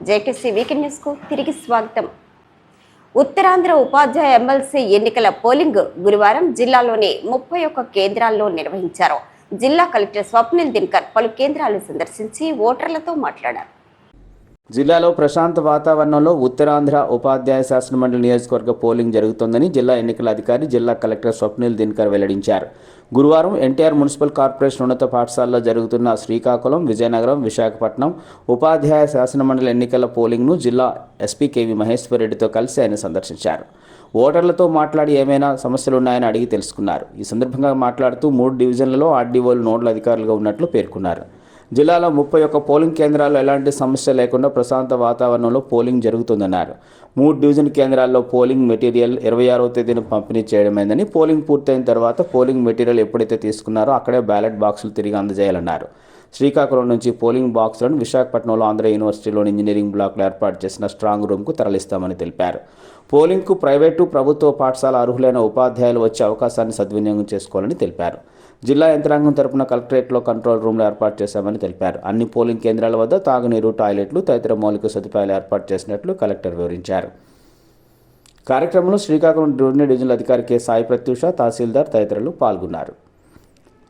JKC weekend న్యూస్కు తిరిగి స్వాగతం. ఉత్తరాంధ్ర ఉపాధ్యాయ ఎమ్మెల్సీ ఎన్నికల పోలింగ్ గురువారం జిల్లాలోని ముప్పై ఒక్క కేంద్రాల్లో నిర్వహించారు. జిల్లా కలెక్టర్ స్వప్నిల్ దినకర్ పలు కేంద్రాలు సందర్శించి ఓటర్లతో మాట్లాడారు. జిల్లాలో ప్రశాంత వాతావరణంలో ఉత్తరాంధ్ర ఉపాధ్యాయ శాసన మండలి నియోజకవర్గ పోలింగ్ జరుగుతోందని జిల్లా ఎన్నికల అధికారి జిల్లా కలెక్టర్ స్వప్నిల్ దినకర్ వెల్లడించారు. గురువారం ఎన్టీఆర్ మున్సిపల్ కార్పొరేషన్ ఉన్నత పాఠశాలలో జరుగుతున్న శ్రీకాకుళం విజయనగరం విశాఖపట్నం ఉపాధ్యాయ శాసనమండలి ఎన్నికల పోలింగ్ను జిల్లా ఎస్పీ కేవీ మహేశ్వర్ రెడ్డితో కలిసి ఆయన సందర్శించారు. ఓటర్లతో మాట్లాడి ఏమైనా సమస్యలు ఉన్నాయని అడిగి తెలుసుకున్నారు. ఈ సందర్భంగా మాట్లాడుతూ మూడు డివిజన్లలో ఆర్డీఓలు నోడల్ అధికారులుగా ఉన్నట్లు పేర్కొన్నారు. జిల్లాలో ముప్పై ఒక్క పోలింగ్ కేంద్రాల్లో ఎలాంటి సమస్య లేకుండా ప్రశాంత వాతావరణంలో పోలింగ్ జరుగుతుందన్నారు. మూడు డివిజన్ కేంద్రాల్లో పోలింగ్ మెటీరియల్ ఇరవై ఆరో తేదీన పంపిణీ చేయడమైందని పోలింగ్ పూర్తయిన తర్వాత పోలింగ్ మెటీరియల్ ఎప్పుడైతే తీసుకున్నారో అక్కడే బ్యాలెట్ బాక్సులు తిరిగి అందజేయాలన్నారు. శ్రీకాకుళం నుంచి పోలింగ్ బాక్సులను విశాఖపట్నంలో ఆంధ్ర యూనివర్సిటీలోని ఇంజనీరింగ్ బ్లాక్లో ఏర్పాటు చేసిన స్ట్రాంగ్ రూమ్కు తరలిస్తామని తెలిపారు. పోలింగ్కు ప్రైవేటు ప్రభుత్వ పాఠశాల అర్హులైన ఉపాధ్యాయులు వచ్చే అవకాశాన్ని సద్వినియోగం చేసుకోవాలని తెలిపారు. జిల్లా యంత్రాంగం తరపున కలెక్టరేట్లో కంట్రోల్ రూమ్లు ఏర్పాటు చేశామని తెలిపారు. అన్ని పోలింగ్ కేంద్రాల వద్ద తాగునీరు టాయిలెట్లు తదితర మౌలిక సదుపాయాలు ఏర్పాటు చేసినట్లు కలెక్టర్ వివరించారు. కార్యక్రమంలో శ్రీకాకుళం రెవెన్యూ డివిజనల్ అధికారి కె. సాయి ప్రత్యూష తహసీల్దార్ తదితరులు పాల్గొన్నారు.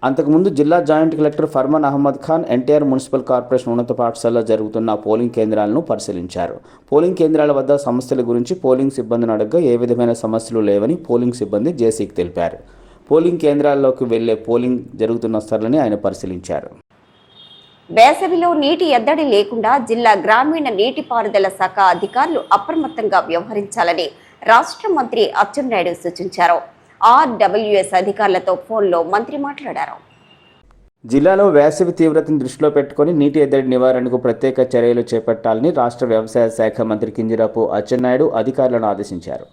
అంతకుముందు జిల్లా joint collector Farman Ahmed Khan NTR municipal corporation ఉన్నత పాఠశాలలో జరుగుతున్న పోలింగ్ కేంద్రాలను పరిశీలించారు. పోలింగ్ కేంద్రాల వద్ద సమస్యల గురించి పోలింగ్ సిబ్బందిని అడగగా ఏ విధమైన సమస్యలు లేవని పోలింగ్ సిబ్బంది జేసీకి తెలిపారు. పోలింగ్ కేంద్రాల్లోకి వెళ్ళే పోలింగ్ జరుగుతున్న స్థలాన్ని ఆయన పరిశీలించారు. వేసవిలో నీటి ఎద్దడి లేకుండా జిల్లా గ్రామీణ నీటిపారుదల శాఖ అధికారులు అప్రమత్తంగా వ్యవహరించాలని రాష్ట్ర మంత్రి అచ్చెన్నాయుడు సూచించారు. ఆర్డబ్ల్యూఎస్ అధికారులతో ఫోన్లో మంత్రి మాట్లాడారు. జిల్లాలో వేసవి తీవ్రతను దృష్టిలో పెట్టుకుని నీటి ఎద్దడి నివారణకు ప్రత్యేక చర్యలు చేపట్టాలని రాష్ట్ర వ్యవసాయ శాఖ మంత్రి కింజరాపు అచ్చెన్నాయుడు అధికారులను ఆదేశించారు.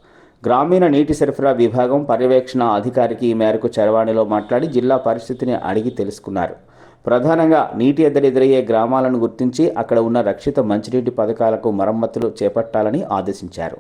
గ్రామీణ నీటి సరఫరా విభాగం పర్యవేక్షణ అధికారికి ఈ మేరకు చరవాణిలో మాట్లాడి జిల్లా పరిస్థితిని అడిగి తెలుసుకున్నారు. ప్రధానంగా నీటి ఎద్దడి ఎదురయ్యే గ్రామాలను గుర్తించి అక్కడ ఉన్న రక్షిత మంచినీటి పథకాలకు మరమ్మతులు చేపట్టాలని ఆదేశించారు.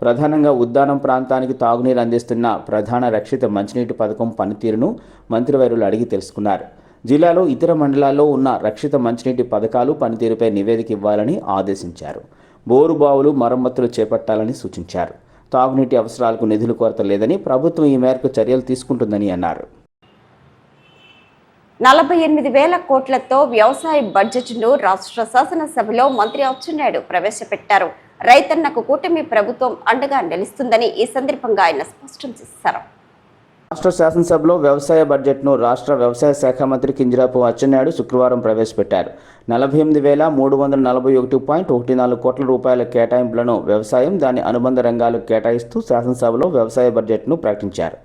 ప్రధానంగా ఉద్దానం ప్రాంతానికి తాగునీరు అందిస్తున్న ప్రధాన రక్షిత మంచినీటి పథకం పనితీరును మంత్రివర్యులు అడిగి తెలుసుకున్నారు. జిల్లాలో ఇతర మండలాల్లో ఉన్న రక్షిత మంచినీటి పథకాలు పనితీరుపై నివేదిక ఇవ్వాలని ఆదేశించారు. బోరు బావులు మరమ్మతులు చేపట్టాలని సూచించారు. తాగునీటి అవసరాలకు నిధుల కొరత లేదని ప్రభుత్వం ఈ మేరకు చర్యలు తీసుకుంటుందని అన్నారు. నలభై ఎనిమిది వేల కోట్లతో వ్యవసాయ బడ్జెట్ను రాష్ట్ర శాసనసభలో మంత్రి అచ్చెన్నాయుడు ప్రవేశపెట్టారు. రైతన్నకు కూటమి ప్రభుత్వం అండగా నిలుస్తుందని ఈ సందర్భంగా ఆయన స్పష్టం చేశారు. రాష్ట్ర శాసనసభలో వ్యవసాయ బడ్జెట్ను రాష్ట్ర వ్యవసాయ శాఖ మంత్రి కింజరాపు అచ్చెన్నాయుడు శుక్రవారం ప్రవేశపెట్టారు. నలభై ఎనిమిది వేల మూడు వందల నలభై ఒకటి పాయింట్ ఒకటి నాలుగు కోట్ల రూపాయల కేటాయింపులను వ్యవసాయం దాని అనుబంధ రంగాలకు కేటాయిస్తూ శాసనసభలో వ్యవసాయ బడ్జెట్ను ప్రకటించారు.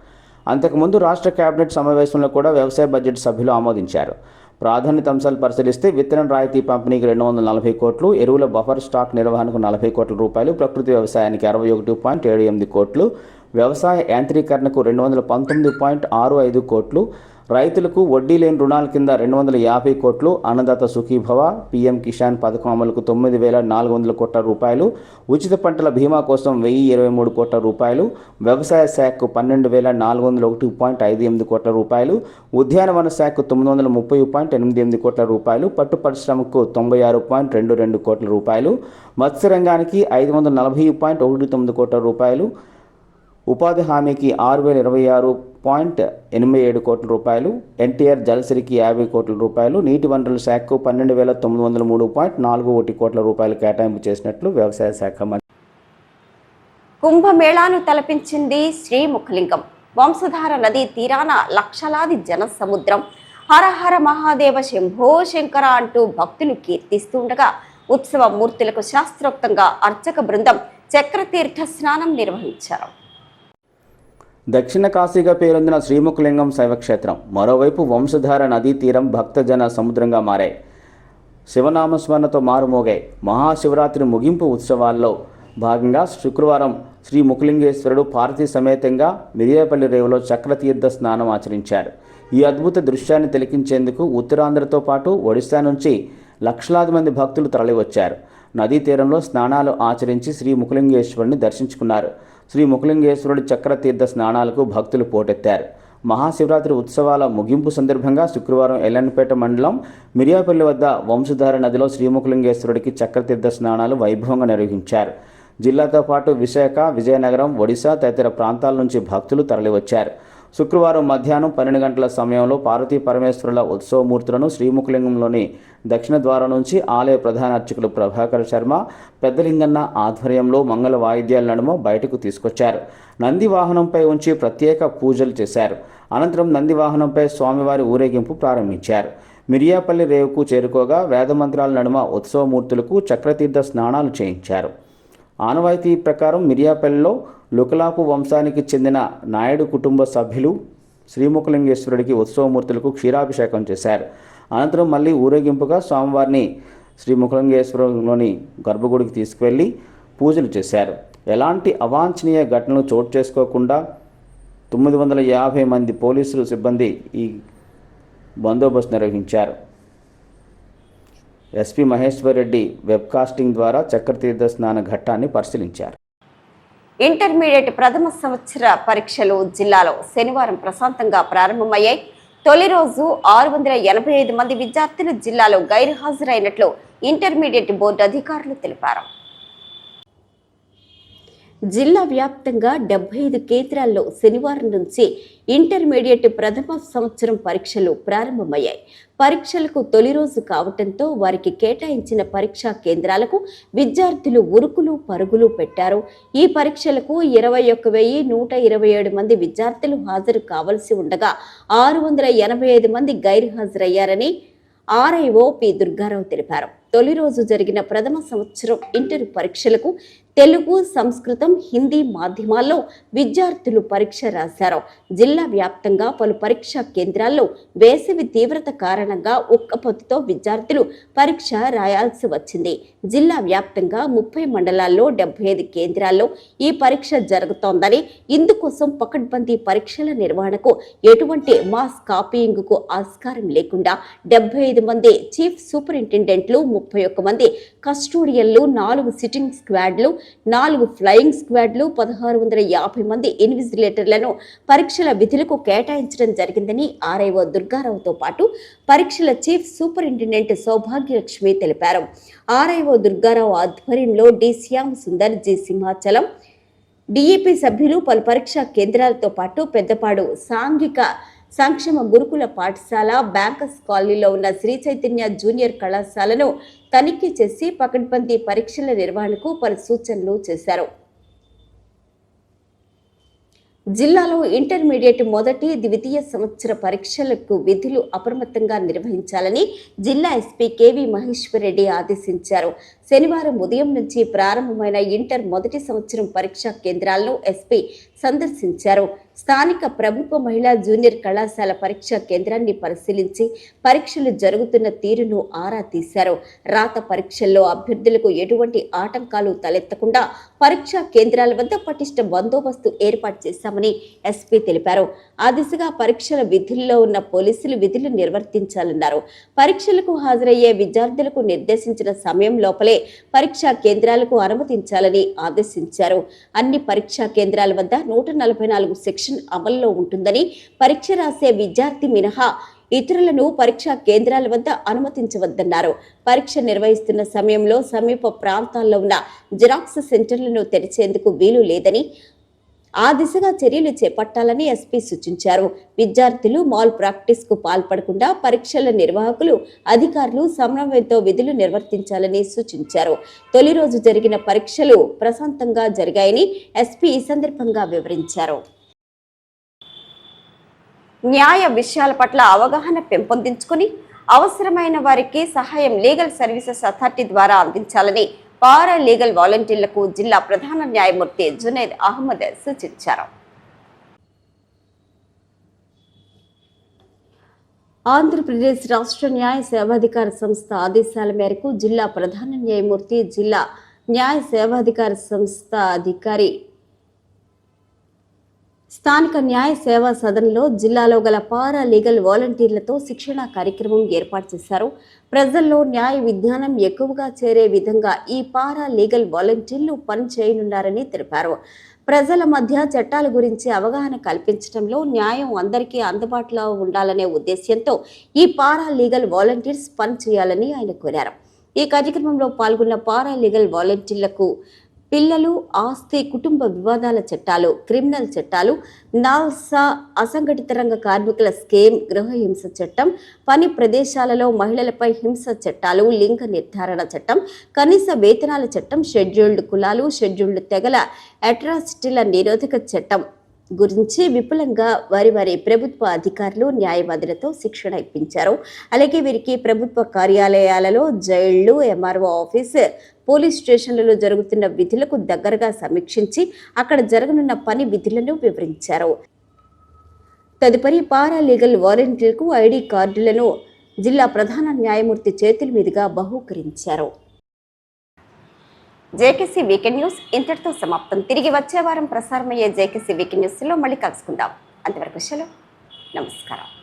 అంతకుముందు రాష్ట్ర కేబినెట్ సమావేశంలో కూడా వ్యవసాయ బడ్జెట్ సభ్యులు ఆమోదించారు. ప్రాధాన్యత అంశాలు పరిశీలిస్తే విత్తనం రాయితీ పంపిణీకి రెండు వందల నలభై కోట్లు ఎరువుల బఫర్ స్టాక్ నిర్వహణకు నలభై కోట్ల రూపాయలు ప్రకృతి వ్యవసాయానికి అరవై ఒకటి పాయింట్ ఏడు ఎనిమిది కోట్లు వ్యవసాయ యాంత్రీకరణకు రెండు వందల పంతొమ్మిది పాయింట్ ఆరు ఐదు కోట్లు రైతులకు వడ్డీ లేని రుణాల కింద రెండు వందల యాభై కోట్లు అన్నదాత సుఖీభవ పీఎం కిసాన్ పథకం అమలుకు తొమ్మిది వేల నాలుగు వందల కోట్ల రూపాయలు ఉచిత పంటల బీమా కోసం వెయ్యి ఇరవై మూడు కోట్ల రూపాయలు వ్యవసాయ శాఖకు పన్నెండు వేల నాలుగు వందల ఒకటి పాయింట్ ఐదు ఎనిమిది కోట్ల రూపాయలు ఉద్యానవన శాఖకు తొమ్మిది వందల ముప్పై పాయింట్ ఎనిమిది ఎనిమిది కోట్ల రూపాయలు పట్టు పరిశ్రమకు తొంభై ఆరు పాయింట్ రెండు రెండు కోట్ల రూపాయలు మత్స్యరంగానికి ఐదు వందల నలభై పాయింట్ ఒకటి తొమ్మిది కోట్ల రూపాయలు ఉపాధి హామీకి ఆరు వేల ఇరవై ఆరు పాయింట్ ఎనభై ఏడు కోట్ల రూపాయలు ఎన్టీఆర్ జలసిరికి యాభై కోట్ల రూపాయలు నీటి వనరుల శాఖకు పన్నెండు వేల తొమ్మిది వందల మూడు పాయింట్ నాలుగు ఒకటి కోట్ల రూపాయలు కేటాయింపు చేసినట్లు వ్యవసాయ శాఖ మంత్రి కుంభమేళాను తలపించింది శ్రీముఖలింగం వంశధార నది తీరాన లక్షలాది జన సముద్రం హరహర మహాదేవ శంభో శంకర అంటూ భక్తులు కీర్తిస్తుండగా ఉత్సవ మూర్తులకు శాస్త్రోక్తంగా అర్చక బృందం చక్రతీర్థ స్నానం నిర్వహించారు. దక్షిణ కాశీగా పేరొందిన శ్రీముఖలింగం శైవక్షేత్రం. మరోవైపు వంశధార నదీ తీరం భక్తజన సముద్రంగా మారాయి శివనామస్మరణతో మారుమోగాయి మహాశివరాత్రి ముగింపు ఉత్సవాల్లో భాగంగా శుక్రవారం శ్రీ ముఖలింగేశ్వరుడు పార్వతీ సమేతంగా మిరియాపల్లి రేవులో చక్రతీర్థ స్నానం ఆచరించారు. ఈ అద్భుత దృశ్యాన్ని తిలకించేందుకు ఉత్తరాంధ్రతో పాటు ఒడిశా నుంచి లక్షలాది మంది భక్తులు తరలివచ్చారు. నదీ తీరంలో స్నానాలు ఆచరించి శ్రీ ముఖలింగేశ్వరుని దర్శించుకున్నారు. శ్రీ ముఖలింగేశ్వరుడి చక్రతీర్థ స్నానాలకు భక్తులు పోటెత్తారు. మహాశివరాత్రి ఉత్సవాల ముగింపు సందర్భంగా శుక్రవారం ఎల్లన్పేట మండలం మిరియాపల్లి వద్ద వంశధార నదిలో శ్రీముఖలింగేశ్వరుడికి చక్రతీర్థ స్నానాలు వైభవంగా నిర్వహించారు. జిల్లాతో పాటు విశాఖ విజయనగరం ఒడిశా తదితర ప్రాంతాల నుంచి భక్తులు తరలివచ్చారు. శుక్రవారం మధ్యాహ్నం పన్నెండు గంటల సమయంలో పార్వతీ పరమేశ్వరుల ఉత్సవమూర్తులను శ్రీముఖలింగంలోని దక్షిణ ద్వారం నుంచి ఆలయ ప్రధాన అర్చకులు ప్రభాకర్ శర్మ పెద్దలింగన్న ఆధ్వర్యంలో మంగళ వాయిద్యాల నడుమ బయటకు తీసుకొచ్చారు. నంది వాహనంపై ఉంచి ప్రత్యేక పూజలు చేశారు. అనంతరం నంది వాహనంపై స్వామివారి ఊరేగింపు ప్రారంభించారు. మిరియాపల్లి రేవుకు చేరుకోగా వేదమంత్రాల నడుమ ఉత్సవమూర్తులకు చక్రతీర్థ స్నానాలు చేయించారు. ఆనవాయితీ ప్రకారం మిర్యాపల్లిలో లుకలాపు వంశానికి చెందిన నాయుడు కుటుంబ సభ్యులు శ్రీముఖలింగేశ్వరుడికి ఉత్సవమూర్తులకు క్షీరాభిషేకం చేశారు. అనంతరం మళ్ళీ ఊరేగింపుగా స్వామివారిని శ్రీముఖలింగేశ్వరంలోని గర్భగుడికి తీసుకువెళ్ళి పూజలు చేశారు. ఎలాంటి అవాంఛనీయ ఘటనలు చోటు చేసుకోకుండా తొమ్మిది వందల యాభై మంది పోలీసులు సిబ్బంది ఈ బందోబస్తు నిర్వహించారు. ఎస్పీ మహేశ్వర్ రెడ్డి వెబ్కాస్టింగ్ ద్వారా చక్రతీర్థ స్నాన ఘట్టాన్ని పరిశీలించారు. ఇంటర్మీడియట్ ప్రథమ సంవత్సర పరీక్షలు జిల్లాలో శనివారం ప్రశాంతంగా ప్రారంభమయ్యాయి. తొలి రోజు ఆరు వందల ఎనభై ఐదు మంది విద్యార్థులు జిల్లాలో గైర్హాజరైనట్లు ఇంటర్మీడియట్ బోర్డు అధికారులు తెలిపారు. జిల్లా వ్యాప్తంగా డెబ్బై ఐదు కేంద్రాల్లో శనివారం నుంచి ఇంటర్మీడియట్ ప్రథమ సంవత్సరం పరీక్షలు ప్రారంభమయ్యాయి. పరీక్షలకు తొలి రోజు కావటంతో వారికి కేటాయించిన పరీక్షా కేంద్రాలకు విద్యార్థులు ఉరుకులు పరుగులు పెట్టారు. ఈ పరీక్షలకు ఇరవై ఒక్క వెయ్యి నూట ఇరవై ఏడు మంది విద్యార్థులు హాజరు కావలసి ఉండగా ఆరు వందల ఎనభై ఐదు మంది గైర్హాజరయ్యారని ఆర్ఐఓ పి దుర్గారావు తెలిపారు. తొలి రోజు జరిగిన ప్రథమ సంవత్సరం ఇంటర్ పరీక్షలకు తెలుగు సంస్కృతం హిందీ మాధ్యమాల్లో విద్యార్థులు పరీక్ష రాశారు. జిల్లా వ్యాప్తంగా పలు పరీక్షా కేంద్రాల్లో వేసవి తీవ్రత కారణంగా ఉక్కపోతతో విద్యార్థులు పరీక్ష రాయాల్సి వచ్చింది. జిల్లా వ్యాప్తంగా ముప్పై మండలాల్లో డెబ్బై ఐదు కేంద్రాల్లో ఈ పరీక్ష జరుగుతోందని ఇందుకోసం పకడ్బందీ పరీక్షల నిర్వహణకు ఎటువంటి మాస్ కాపీయింగ్కు ఆస్కారం లేకుండా డెబ్బై ఐదు మంది చీఫ్ సూపరింటెండెంట్లు ముప్పై ఒక్క మంది కస్టోడియన్లు నాలుగు సిట్టింగ్ స్క్వాడ్లు నాలుగు ఫ్లయింగ్ స్క్వాడ్లు పదహారు వందల యాభై మంది ఇన్విజిలేటర్లను పరీక్షల విధులకు కేటాయించడం జరిగిందని ఆర్ఐఓ దుర్గారావుతో పాటు పరీక్షల చీఫ్ సూపరింటెండెంట్ సౌభాగ్యలక్ష్మి తెలిపారు. ఆర్ఐఓ దుర్గారావు ఆధ్వర్యంలో D. Shyam Sundar G. Simhachalam DEP సభ్యులు పలు పరీక్షా కేంద్రాలతో పాటు పెద్దపాడు సాంఘిక సంక్షేమ గురుకుల పాఠశాల బ్యాంకర్స్ కాలనీలో ఉన్న శ్రీ చైతన్య జూనియర్ కళాశాలను తనిఖీ చేసి పకడ్బందీ పరీక్షల నిర్వహణకు పలు సూచనలు చేశారు. జిల్లాలో ఇంటర్మీడియట్ మొదటి ద్వితీయ సంవత్సర పరీక్షలకు విధులు అప్రమత్తంగా నిర్వహించాలని జిల్లా ఎస్పీ కేవీ మహేశ్వర్ రెడ్డి ఆదేశించారు. శనివారం ఉదయం నుంచి ప్రారంభమైన ఇంటర్ మొదటి సంవత్సరం పరీక్షా కేంద్రాలను ఎస్పీ సందర్శించారు. స్థానిక ప్రభుత్వ మహిళా జూనియర్ కళాశాల పరీక్షా కేంద్రాన్ని పరిశీలించి పరీక్షలు జరుగుతున్న తీరును ఆరా తీశారు. రాత పరీక్షల్లో అభ్యర్థులకు ఎటువంటి ఆటంకాలు తలెత్తకుండా పరీక్షా కేంద్రాల వద్ద పటిష్ట బందోబస్తు ఏర్పాటు చేశామని ఎస్పీ తెలిపారు. ఆ దిశగా పరీక్షల విధుల్లో ఉన్న పోలీసులు విధులు నిర్వర్తించాలన్నారు. పరీక్షలకు హాజరయ్యే విద్యార్థులకు నిర్దేశించిన సమయం లోపలే పరీక్షా కేంద్రాలకు అనుమతించాలని ఆదేశించారు. అన్ని పరీక్షా కేంద్రాల వద్ద నూట నలభై నాలుగు సెక్షన్ అమల్లో ఉంటుందని పరీక్ష రాసే విద్యార్థి మినహా ఇతరులను పరీక్షా కేంద్రాల వద్ద అనుమతించవద్దన్నారు. పరీక్ష నిర్వహిస్తున్న సమయంలో సమీప ప్రాంతాల్లో ఉన్న జిరాక్స్ సెంటర్లను తెరిచేందుకు వీలు లేదని ఆ దిశగా చర్యలు చేపట్టాలని ఎస్పీ సూచించారు. విద్యార్థులు మాల్ ప్రాక్టీస్కు పాల్పడకుండా పరీక్షల నిర్వాహకులు అధికారులు సమన్వయంతో విధులు నిర్వర్తించాలని సూచించారు. తొలి రోజు జరిగిన పరీక్షలు ప్రశాంతంగా జరిగాయని ఎస్పీ ఈ సందర్భంగా వివరించారు. న్యాయ విషయాల పట్ల అవగాహన పెంపొందించుకుని అవసరమైన వారికి సహాయం లీగల్ సర్వీసెస్ అథారిటీ ద్వారా అందించాలని పారా లీగల్ వాలంటీర్లకు జిల్లా ప్రధాన న్యాయమూర్తి జునైద్ అహ్మద్ సూచించారు. ఆంధ్రప్రదేశ్ రాష్ట్ర న్యాయ సేవాధికార సంస్థ ఆదేశాల మేరకు జిల్లా ప్రధాన న్యాయమూర్తి జిల్లా న్యాయ సేవాధికార సంస్థ అధికారి స్థానిక న్యాయ సేవా సదన్లో జిల్లాలో గల పారా లీగల్ వాలంటీర్లతో శిక్షణ కార్యక్రమం ఏర్పాటు చేశారు. ప్రజల్లో న్యాయ విజ్ఞానం ఎక్కువగా చేరే విధంగా ఈ పారా లీగల్ వాలంటీర్లు పనిచేయనున్నారని తెలిపారు. ప్రజల మధ్య చట్టాల గురించి అవగాహన కల్పించడంలో న్యాయం అందరికీ అందుబాటులో ఉండాలనే ఉద్దేశ్యంతో ఈ పారా లీగల్ వాలంటీర్స్ పనిచేయాలని ఆయన కోరారు. ఈ కార్యక్రమంలో పాల్గొన్న పారా లీగల్ వాలంటీర్లకు పిల్లలు ఆస్తి కుటుంబ వివాదాల చట్టాలు క్రిమినల్ చట్టాలు నాల్సా అసంఘటిత రంగ కార్మికుల స్కీమ్ గృహ హింస చట్టం పని ప్రదేశాలలో మహిళలపై హింస చట్టాలు లింగ నిర్ధారణ చట్టం కనీస వేతనాల చట్టం షెడ్యూల్డ్ కులాలు షెడ్యూల్డ్ తెగల అట్రాసిటీల నిరోధక చట్టం గురించి విపులంగా వారి వారి ప్రభుత్వ అధికారులు న్యాయవాదులతో శిక్షణ ఇప్పించారు. అలాగే వీరికి ప్రభుత్వ కార్యాలయాలలో జైళ్ళు ఎంఆర్ఓ ఆఫీస్ పోలీస్ స్టేషన్లలో జరుగుతున్న విధులకు దగ్గరగా సమీక్షించి అక్కడ జరగనున్న పని విధులను వివరించారు. తదుపరి పారా లీగల్ ఐడి కార్డులను జిల్లా ప్రధాన న్యాయమూర్తి చేతుల మీదుగా బహూకరించారు. జేకేసీ వీకెండ్ న్యూస్ ఇంతటితో సమాప్తం. తిరిగి వచ్చే వారం ప్రసారమయ్యే జేకేసీ వీకెండ్ న్యూస్లో మళ్ళీ కలుసుకుందాం. అంతవరకు సెలవు. నమస్కారం.